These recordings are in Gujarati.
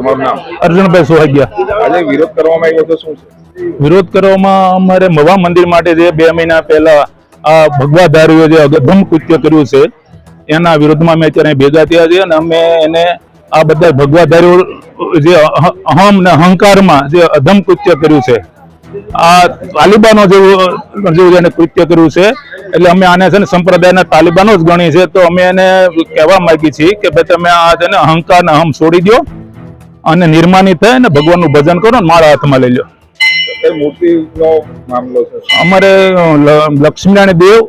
તમારું નામ? અર્જુનભાઈ સોહાગિયા. આજે વિરોધ કરવામાં આવ્યો તો શું છે? વિરોધ કરવામાં અમારે મવા મંદિર માટે જે બે મહિના પહેલા આ ભગવાધારીઓ જે અગધમ કૃત્ય કર્યું છે એના વિરોધમાં અમે અત્યારે ભેગા થયા છીએ અને અમે એને આ બધા ભગવાધારીઓ જે અહમ ને અહંકારમાં જે અધમ કૃત્ય કર્યું છે આ તાલિબાનો જેવું જેવું એને કૃત્ય કર્યું છે એટલે અમે આને છે ને સંપ્રદાયના તાલિબાનો જ ગણી છે તો અમે એને કહેવા માંગીએ છીએ કે ભાઈ તમે આ છે ને અહંકાર ને અહમ છોડી દો અને નિર્માની થાય ને ભગવાનનું ભજન કરો ને મારા હાથમાં લઈ લો. અમારે લક્ષ્મીનારાયણ દેવ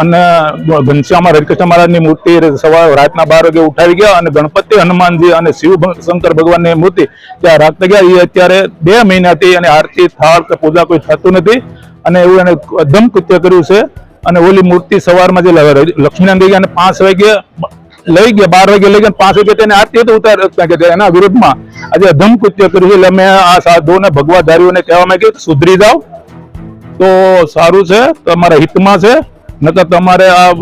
અને ઘનશ્યામ હરિકૃષ્ણ મહારાજની મૂર્તિ સવાર રાતના બાર વાગે ઉઠાવી ગયા અને ગણપતિ હનુમાનજી અને શિવ શંકર ભગવાનની મૂર્તિ ત્યાં રાખતા ગયા. એ અત્યારે બે મહિનાથી અને આરતી થાળ કે પૂજા કોઈ થતું નથી અને એવું એને અધમ કૃત્ય કર્યું છે. અને ઓલી મૂર્તિ સવારમાં જે લક્ષ્મીનારાયણ દેવી અને પાંચ વાગે લઈ ગયા, બાર વાગે લઈ ગયા, પાંચ વાગે તેને આરતી તો ઉતાર એના વિરુદ્ધમાં. આજે અધમકૃત્ય કર્યું છે. એટલે અમે આ સાધુઓને ભગવાધારીઓને કહેવા માંગીએ સુધરી જાઓ. તો સારું છે, તમારા હિતમાં છે. નકર તમારે આ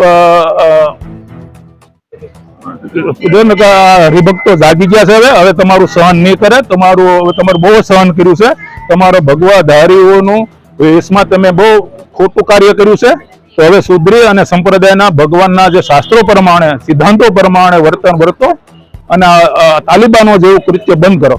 આ હરિભક્તો જાગી ગયા છે હવે હવે તમારું સહન નહીં કરે. તમારું તમારે બહુ સહન કર્યું છે. તમારો ભગવાધારીઓનું વેશમાં તમે બહુ ખોટું કાર્ય કર્યું છે. તો હવે સુધરી અને સંપ્રદાયના ભગવાનના જે શાસ્ત્રો પ્રમાણે, સિદ્ધાંતો પ્રમાણે વર્તન વર્તો અને તાલિબાનો જેવું કૃત્ય બંધ કરો.